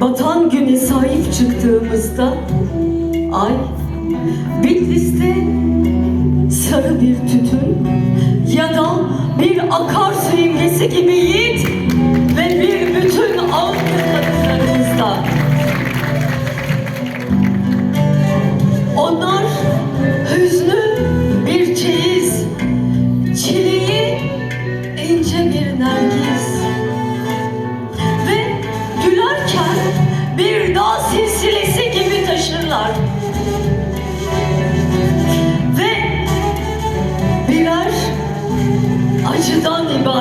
batan güne sahip çıktığımızda ay Bitlis'te sarı bir tütün ya da bir akarsu imgesi gibi yiğit ve bir bütün ağır kadınlarımızda. Onlar hüznü bir çeyiz, çileği ince bir nergis dağ silsilesi gibi taşırlar. Ve birer acıdan ibaret